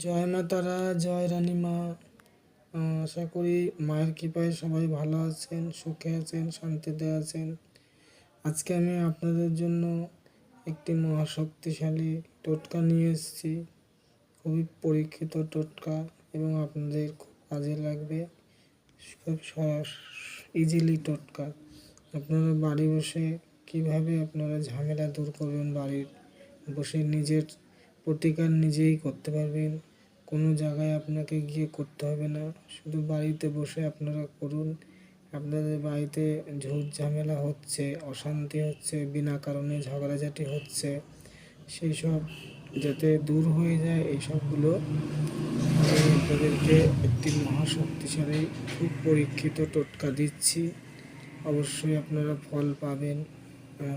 জয় মা তারা, জয় রানী মা। আশা করি মায়ের কৃপায় সবাই ভালো আছেন, সুখে আছেন, শান্তিতে আছেন। আজকে আমি আপনাদের জন্য একটি মহাশক্তিশালী টোটকা নিয়ে এসেছি। খুবই পরীক্ষিত টোটকা এবং আপনাদের খুব কাজে লাগবে। খুব ইজিলি টোটকা। আপনারা বাড়ি বসে কীভাবে আপনারা ঝামেলা দূর করবেন, বাড়ির বসে নিজের প্রতিকার নিজেই করতে পারবেন। কোনো জায়গায় আপনাকে গিয়ে করতে হবে না। শুধু বাড়িতে বসে আপনারা করুন। আপনাদের বাড়িতে ঝুট ঝামেলা হচ্ছে, অশান্তি হচ্ছে, বিনা কারণে ঝগড়াঝাটি হচ্ছে, সেই সব যাতে দূর হয়ে যায়, এই সবগুলো আমি আপনাদেরকে একটি মহাশক্তিশালী খুব পরীক্ষিত টোটকা দিচ্ছি। অবশ্যই আপনারা ফল পাবেন।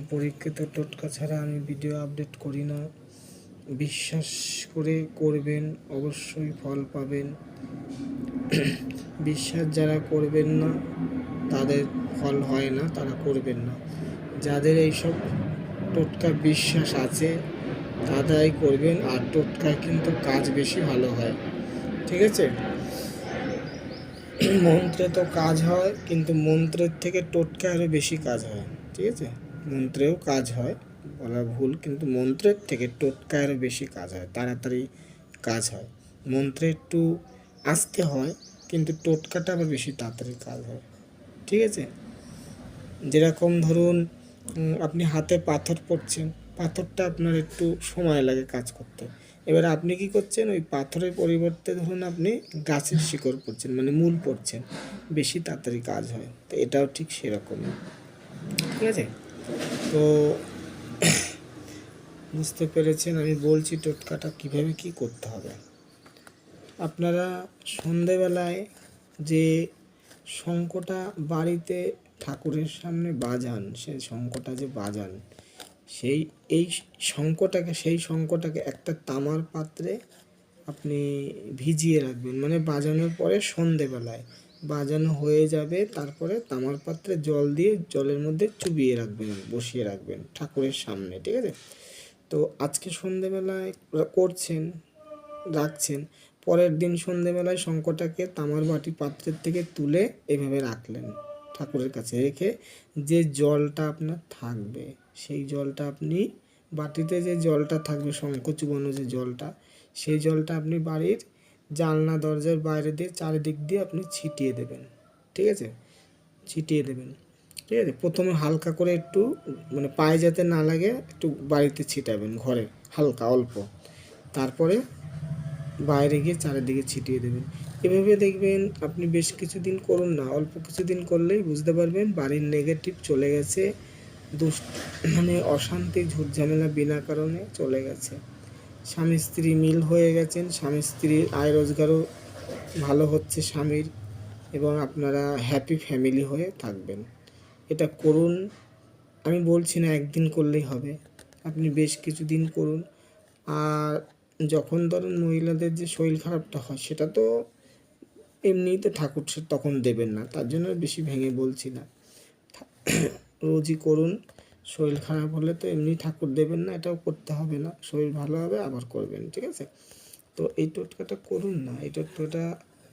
পরীক্ষিত টোটকা ছাড়া আমি ভিডিও আপডেট করি না। বিশ্বাস করে করবেন, অবশ্যই ফল পাবেন। বিশ্বাস যারা করবেন না, তাদের ফল হয় না, তারা করবেন না। যাদের এইসব টোটকা বিশ্বাস আছে, তারাই করবেন, আর টোটকায় কিন্তু কাজ বেশি ভালো হয়। ঠিক আছে? মন্ত্রে তো কাজ হয়, কিন্তু মন্ত্রের থেকে টোটকা আরও বেশি কাজ হয়। ঠিক আছে? মন্ত্রেও কাজ হয়। বলা ভুল, কিন্তু মন্ত্রের থেকে টোটকা আরও বেশি কাজ হয়, তাড়াতাড়ি কাজ হয়। মন্ত্রে একটু আসতে হয়, কিন্তু টোটকাটা আবার বেশি তাড়াতাড়ি কাজ হয়। ঠিক আছে? যেরকম ধরুন আপনি হাতে পাথর পড়ছেন, পাথরটা আপনার একটু সময় লাগে কাজ করতে। এবার আপনি কি করছেন, ওই পাথরের পরিবর্তে ধরুন আপনি গাছের শিকড় পড়ছেন মানে মূল পড়ছেন, বেশি তাড়াতাড়ি কাজ হয়। তো এটাও ঠিক সেরকমই। ঠিক আছে? তো বুঝতে পেরেছেন, আমি বলছি টোটকাটা কীভাবে কি করতে হবে। আপনারা সন্ধেবেলায় যে শঙ্কটা বাড়িতে ঠাকুরের সামনে বাজান, সেই শঙ্কটা যে বাজান, সেই, এই শঙ্কটাকে, সেই শঙ্কটাকে একটা তামার পাত্রে আপনি ভিজিয়ে রাখবেন। মানে বাজানোর পরে সন্ধেবেলায়। বাজানো হয়ে যাবে, তারপরে তামার পাত্রে জল দিয়ে জলের মধ্যে চুবিয়ে রাখবেন, বসিয়ে রাখবেন ঠাকুরের সামনে, ঠিক আছে? তো আজকে সন্ধেবেলায় করছেন, রাখছেন। পরের দিন সন্ধেবেলায় শঙ্কটাকে তামার বাটি পাত্রের থেকে তুলে এভাবে রাখলেন ঠাকুরের কাছে রেখে। যে জলটা আপনার থাকবে, সেই জলটা আপনি বাটিতে যে জলটা থাকবে শঙ্খ চুবানো যে জলটা, সেই জলটা আপনি বাড়ির জানলা দরজার বাইরে দিয়ে চারিদিক দিয়ে আপনি ছিটিয়ে দেবেন। ঠিক আছে? ছিটিয়ে দেবেন। ঠিক আছে? প্রথমে হালকা করে একটু মানে পায়ে যাতে না লাগে, একটু বাড়িতে ছিটাবেন, ঘরে, হালকা, অল্প। তারপরে বাইরে গিয়ে চারিদিকে ছিটিয়ে দেবেন। এভাবে দেখবেন আপনি বেশ কিছুদিন করুন না, অল্প কিছুদিন করলেই বুঝতে পারবেন বাড়ির নেগেটিভ চলে গেছে, দুষ মানে অশান্তি ঝুট ঝামেলা বিনা কারণে চলে গেছে। স্বামী স্ত্রী মিল হয়ে গেছেন, স্বামী স্ত্রীর আয় রোজগারও ভালো হচ্ছে স্বামীর এবং আপনারা হ্যাপি ফ্যামিলি হয়ে থাকবেন। এটা করুন। আমি বলছি না একদিন করলেই হবে। আপনি বেশ কিছুদিন করুন। আর যখন ধরুন মহিলাদের যে শরীর খারাপটা হয়, সেটা তো এমনিই তো ঠাকুর তখন দেবেন না। তার জন্য বেশি ভেঙে বলছি না। রোজই করুন। শরীর খারাপ হলে তো এমনি ঠাকুর দেবেন না, এটাও করতে হবে না। শরীর ভালো হবে, আবার করবেন, ঠিক আছে? তো এই টোটকাটা করুন না। এই টোটকাটা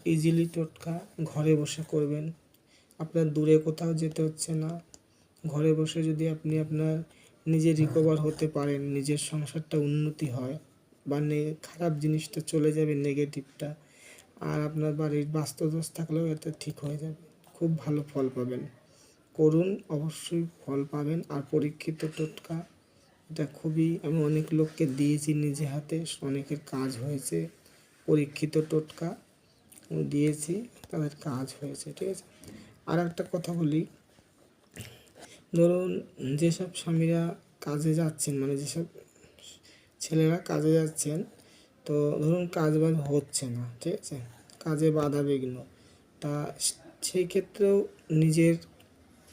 ইজিলি টোটকা ঘরে বসে করবেন। আপনার দূরে কোথাও যেতে হচ্ছে না। ঘরে বসে যদি আপনি আপনার নিজে রিকভার হতে পারেন, নিজের সংসারটা উন্নতি হয় বা খারাপ জিনিসটা চলে যাবে নেগেটিভটা আর আপনার বাড়ির বাস্তুদোষ থাকলেও এটা ঠিক হয়ে যাবে। খুব ভালো ফল পাবেন। করুন, অবশ্যই ফল পাবেন, আর পরীক্ষিত টোটকা, এটা খুবই, আমি অনেক লোককে দিয়েছি নিজে হাতে, অনেকের কাজ হয়েছে। পরীক্ষিত টোটকা দিয়েছি, তাদের কাজ হয়েছে, ঠিক আছে? আর একটা কথা বলি। ধরুন যেসব স্বামীরা কাজে যাচ্ছেন মানে যেসব ছেলেরা কাজে যাচ্ছেন, তো ধরুন কাজ বাজ হচ্ছে না, ঠিক আছে? কাজে বাধা বিঘ্ন। তা সেই ক্ষেত্রেও নিজের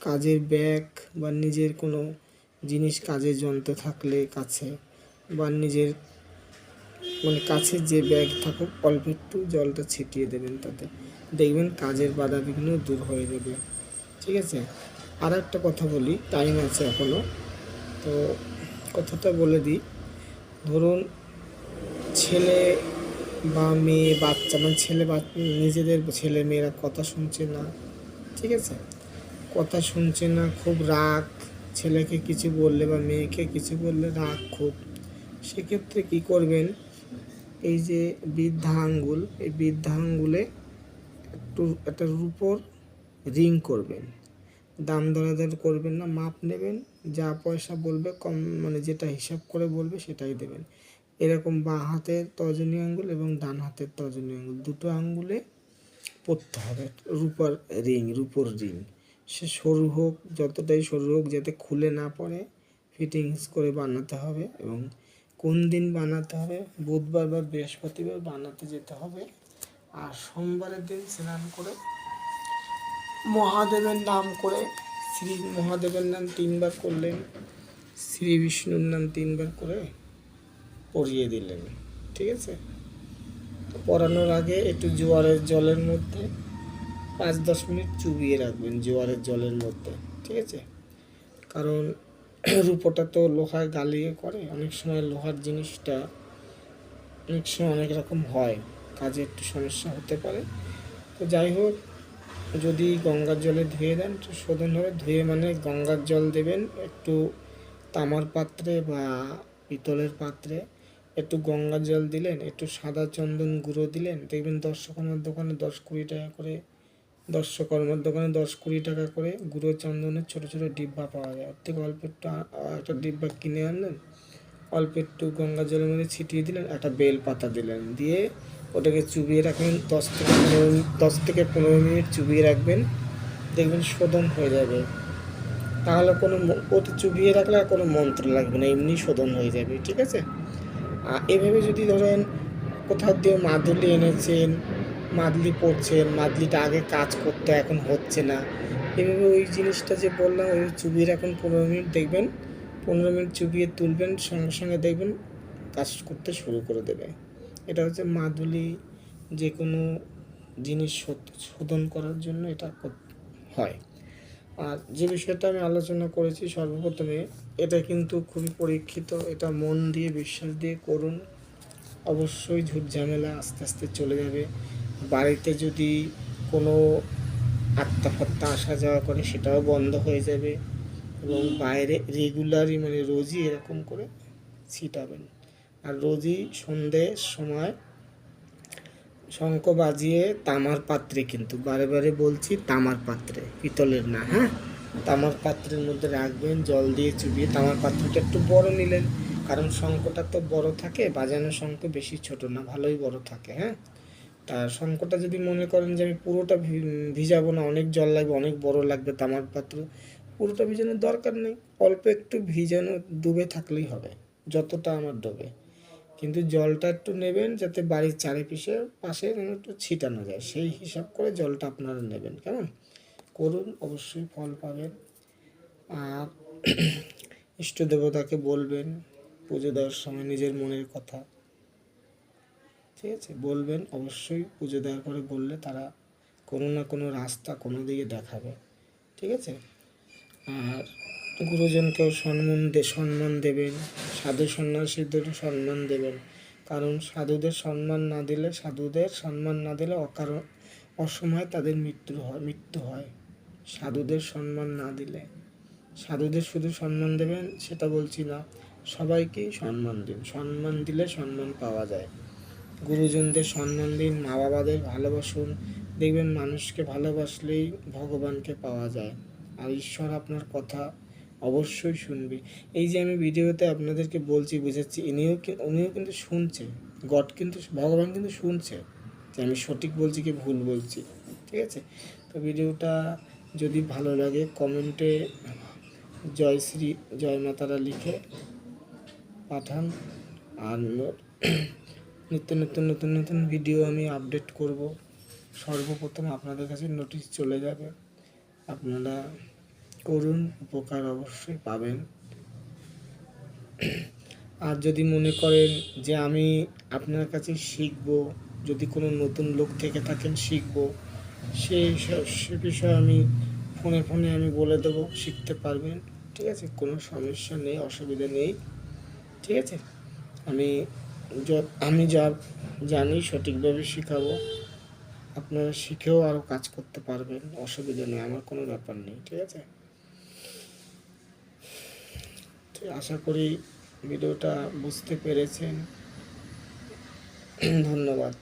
কাজের ব্যাগ বা নিজের কোনো জিনিস কাজের যন্ত্র থাকলে কাছে বা নিজের মানে কাছে যে ব্যাগ থাকুক, অল্প একটু জলটা ছিটিয়ে দেবেন তাতে। দেখবেন কাজের বাধা বিঘ্ন দূর হয়ে যাবে। ঠিক আছে? আর একটা কথা বলি টাইম আছে এখনও তো কথাটা বলে দিই, ধরুন ছেলে বা মেয়ে, বাচ্চা মানে ছেলে নিজেদের ছেলে মেয়েরা কথা শুনছে না, ঠিক আছে? কথা শুনছে না, খুব রাগ, ছেলেকে কিছু বললে বা মেয়েকে কিছু বললে রাগ খুব। সেক্ষেত্রে কি করবেন? এই যে বৃদ্ধা আঙ্গুল এই বৃদ্ধা আঙ্গুলে একটু, একটা রূপোর রিং করবেন। দাম দরাদর করবেন না, মাপ নেবেন, যা পয়সা বলবে, কম মানে যেটা হিসাব করে বলবে সেটাই দেবেন। এরকম বাঁ হাতের তর্জনী আঙ্গুল এবং ডান হাতের তর্জনী আঙ্গুল, দুটো আঙ্গুলে পরতে হবে। রূপার রিং, রূপোর রিং। সে সরু হোক, যতটাই সরু হোক, যাতে খুলে না পড়ে, ফিটিংস করে বানাতে হবে এবং কোন দিন বানাতে হবে? বুধবার বা বৃহস্পতিবার বানাতে যেতে হবে। আর সোমবারের দিন স্নান করে মহাদেবের নাম করে শ্রী মহাদেবের নাম তিনবার করলেন, শ্রী বিষ্ণুর নাম তিনবার করে পরিয়ে দিলেন। ঠিক আছে? পরানোর আগে একটু জোয়ারের জলের মধ্যে পাঁচ দশ মিনিট চুবিয়ে রাখবেন জোয়ারের জলের মধ্যে। ঠিক আছে? কারণ রূপোটা তো লোহায় গালিয়ে করে, অনেক সময় লোহার জিনিসটা অনেক সময় অনেক রকম হয়। কাজে একটু সমস্যা হতে পারে। তো যাই হোক, যদি গঙ্গার জলে ধুয়ে দেন, তো শোধন হবে। ধুয়ে মানে গঙ্গার জল দেবেন একটু তামার পাত্রে বা পিতলের পাত্রে। একটু গঙ্গার জল দিলেন, একটু সাদা চন্দন গুঁড়ো দিলেন, দেখবেন দর্শকর্মার দোকানে দশ কুড়ি টাকা করে, দর্শকর্মার দোকানে দশ কুড়ি টাকা করে গুঁড়ো চন্দনের ছোটো ছোটো ডিব্বা পাওয়া যায়। ওর থেকে অল্প একটু একটা ডিব্বা কিনে আনলেন, অল্প একটু গঙ্গা জলের মধ্যে ছিটিয়ে দিলেন, একটা বেল পাতা দিলেন। দিয়ে ওটাকে চুবিয়ে রাখবেন, দশ থেকে পনেরো দশ থেকে পনেরো মিনিট চুবিয়ে রাখবেন। দেখবেন শোধন হয়ে যাবে। তাহলে কোনো ওতে চুবিয়ে রাখলে আর কোনো মন্ত্র লাগবে না, এমনি শোধন হয়ে যাবে, ঠিক আছে? আর এভাবে যদি ধরেন কোথাও দিয়ে মাদুলি এনেছেন, মাদলি পড়ছেন, মাদলিটা আগে কাজ করতে, এখন হচ্ছে না। এভাবে ওই জিনিসটা যে বললাম ওই চুবিয়ে রাখুন পনেরো মিনিট, দেখবেন পনেরো মিনিট চুবিয়ে তুলবেন, সঙ্গে সঙ্গে দেখবেন কাজ করতে শুরু করে দেবে। এটা হচ্ছে মাদুলি যে কোনো জিনিস শোধন করার জন্য এটা হয়। আর যে বিষয়টা আমি আলোচনা করেছি সর্বপ্রথমে, এটা কিন্তু খুবই পরীক্ষিত, এটা মন দিয়ে বিশ্বাস দিয়ে করুন। অবশ্যই ঝুট ঝামেলা আস্তে আস্তে চলে যাবে। বাড়িতে যদি কোনো আত্মা ফাত্মা আসা যাওয়া করে, সেটাও বন্ধ হয়ে যাবে এবং বাইরে রেগুলারই মানে রোজই এরকম করে ছিটাবেন। আর রোজই সন্ধ্যের সময় শঙ্খ বাজিয়ে তামার পাত্রে কিন্তু, বারে বারে বলছি তামার পাত্রে, পিতলের না হ্যাঁ? তামার পাত্রের মধ্যে রাখবেন, জল দিয়ে চুবিয়ে তামার পাত্রটা একটু বড় নিলেন, কারণ শঙ্খটা তো বড় থাকে, বাজানো শঙ্খ বেশি ছোট না, ভালোই বড় থাকে হ্যাঁ? তা শঙ্খটা যদি মনে করেন যে আমি পুরোটা ভিজাবো না, অনেক জল লাগবে, অনেক বড় লাগবে তামার পাত্র, পুরোটা ভিজানোর দরকার নেই, অল্প একটু ভিজানো, ডুবে থাকলেই হবে, যতটা আমার ডোবে। কিন্তু জলটা একটু নেবেন যাতে বাড়ির চারিপাশে পাশে যেন একটু ছিটানো যায়। সেই হিসাব করে জলটা আপনারা নেবেন, কেমন? করুন, অবশ্যই ফল পাবেন। আর ইষ্ট দেবতাকে বলবেন, পুজো দেওয়ার সময় নিজের মনের কথা। ঠিক আছে? বলবেন, অবশ্যই পুজো দেওয়ার পরে বললে তারা কোনো না কোনো রাস্তা কোনো দিকে দেখাবে। ঠিক আছে? আর গুরুজনকেও সম্মান দে সম্মান দেবেন। সাধু সন্ন্যাসীদের সম্মান দেবেন। কারণ সাধুদের সম্মান না দিলে, সাধুদের সম্মান না দিলে অকারণ, অসময়ে তাদের মৃত্যু হয় মৃত্যু হয়। সাধুদের সম্মান না দিলে। সাধুদের শুধু সম্মান দেবেন, সেটা বলছি না। সবাইকেই সম্মান দিন। সম্মান দিলে সম্মান পাওয়া যায়। গুরুজনদের সম্মান দিন মা বাবাদের ভালোবাসুন। দেখবেন মানুষকে ভালোবাসলেই ভগবানকে পাওয়া যায়। আর ঈশ্বর আপনার কথা অবশ্যই শুনবে। এই যে আমি ভিডিওতে আপনাদেরকে বলছি, বুঝাচ্ছি, ইনিও উনিও কিন্তু শুনছে। গড কিন্তু, ভগবান কিন্তু শুনছে। যে আমি সঠিক বলছি কি ভুল বলছি, ঠিক আছে? তো ভিডিওটা যদি ভালো লাগে, কমেন্টে জয় শ্রী, জয় মাতারা লিখে পাঠান। আর নিত্য নতুন নতুন নতুন ভিডিও আমি আপডেট করব। সর্বপ্রথম আপনাদের কাছে নোটিশ চলে যাবে। আপনারা করুন, উপকার অবশ্যই পাবেন। আর যদি মনে করেন যে আমি আপনার কাছে শিখব, যদি কোনো নতুন লোক থেকে থাকেন শিখব সেই স- বিষয়ে আমি ফোনে ফোনে আমি বলে দেবো, শিখতে পারবেন। ঠিক আছে? কোনো সমস্যা নেই, অসুবিধা নেই। ঠিক আছে? আমি আমি যা জানি সঠিকভাবে শেখাবো। আপনারা শিখেও আরও কাজ করতে পারবেন, অসুবিধা নেই, আমার কোনো ব্যাপার নেই। ঠিক আছে তো আশা করি ভিডিওটা বুঝতে পেরেছেন। ধন্যবাদ।